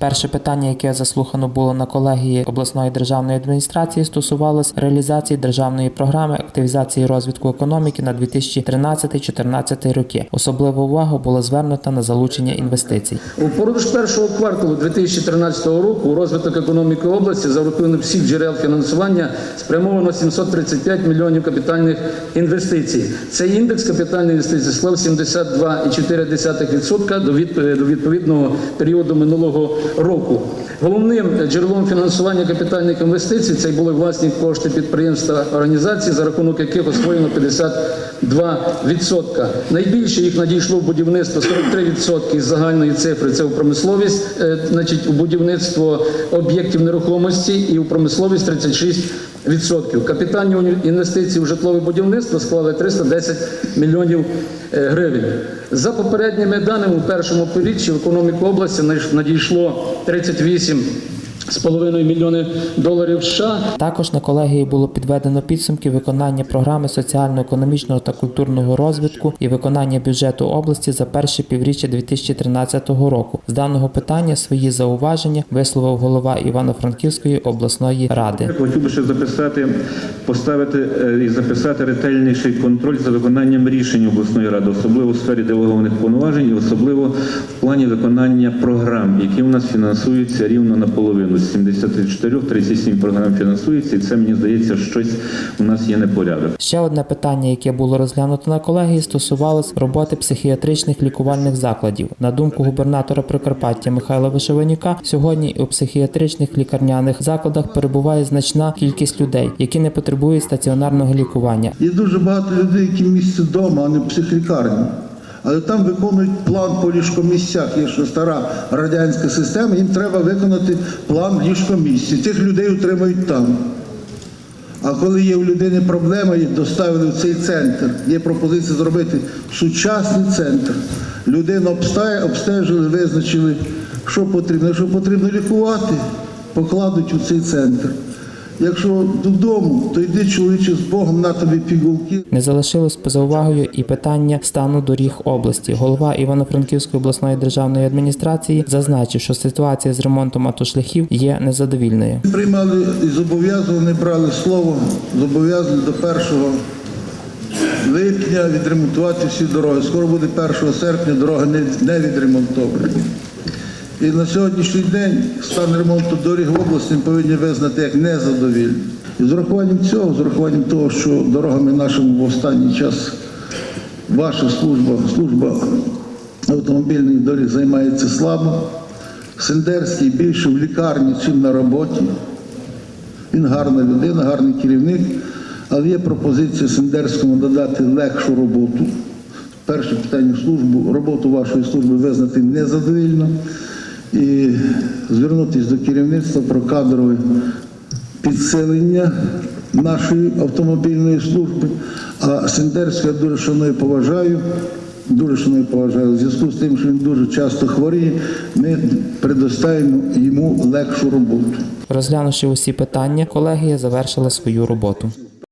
Перше питання, яке заслухано було на колегії обласної державної адміністрації, стосувалось реалізації державної програми активізації розвитку економіки на 2013-2014 роки. Особлива увага була звернута на залучення інвестицій. Упродовж першого кварталу 2013 року розвиток економіки області за рахунок всіх джерел фінансування спрямовано 735 мільйонів капітальних інвестицій. Цей індекс капітальних інвестицій склав 72,4% до від- до відповідного періоду минулого року. Головним джерелом фінансування капітальних інвестицій це були власні кошти підприємств та організацій, за рахунок яких освоєно 52%. Найбільше їх надійшло в будівництво 43% із загальної цифри. Це у промисловість, е, значить у будівництво об'єктів нерухомості і у промисловість 36%. Капітальні інвестиції в житлове будівництво склали 310 мільйонів е, гривень. За попередніми даними у першому півріччі в економіку області надійшло 38 з половиною мільйони доларів США. Також на колегії було підведено підсумки виконання програми соціально-економічного та культурного розвитку і виконання бюджету області за перше півріччя 2013 року. З даного питання свої зауваження висловив голова Івано-Франківської обласної ради. Я хотів би ще записати, поставити е, і записати ретельніший контроль за виконанням рішень обласної ради, особливо у сфері делегованих повноважень, і особливо в плані виконання програм, які у нас фінансуються рівно наполовину. З 74 37 програм фінансується, і це мені здається, щось у нас є непорядок. Ще одне питання, яке було розглянуто на колегії, стосувалось роботи психіатричних лікувальних закладів. На думку губернатора Прикарпаття Михайла Вишиванюка, сьогодні у психіатричних лікарняних закладах перебуває значна кількість людей, які не потребують стаціонарного лікування. Є дуже багато людей, які місце вдома, а не в психлікарні. Але там виконують план по ліжкомісцях. Що стара радянська система, їм треба виконати план ліжкомісць. І Цих людей утримують там. А коли є у людини проблема, їх доставили в цей центр. Є пропозиція зробити сучасний центр. Людину обстежили, визначили, що потрібно. Якщо потрібно лікувати, покладуть у цей центр. Якщо додому, то йди чоловіче з Богом на тобі пігулки. Не залишилось поза увагою і питання стану доріг області. Голова Івано-Франківської обласної державної адміністрації зазначив, що ситуація з ремонтом автошляхів є незадовільною. Приймали і зобов'язували, брали слово, зобов'язані до 1 липня відремонтувати всі дороги. Скоро буде 1 серпня, дороги не відремонтовані. І на сьогоднішній день стан ремонту доріг в області повинні визнати як незадовільний. І з урахуванням цього, з урахуванням того, що дорогами нашими в останній час ваша служба, служба автомобільних доріг займається слабо. Сендерський більше в лікарні, чим на роботі. Він гарна людина, гарний керівник, але є пропозиція Сендерському додати легшу роботу. Перше питання службу, роботу вашої служби визнати незадовільно і звернутися до керівництва про кадрове підсилення нашої автомобільної служби. А Сендерська я дуже шаную поважаю. Дуже шаную поважаю. У зв'язку з тим, що він дуже часто хворіє, ми предоставимо йому легшу роботу. Розглянувши усі питання, колегія завершила свою роботу.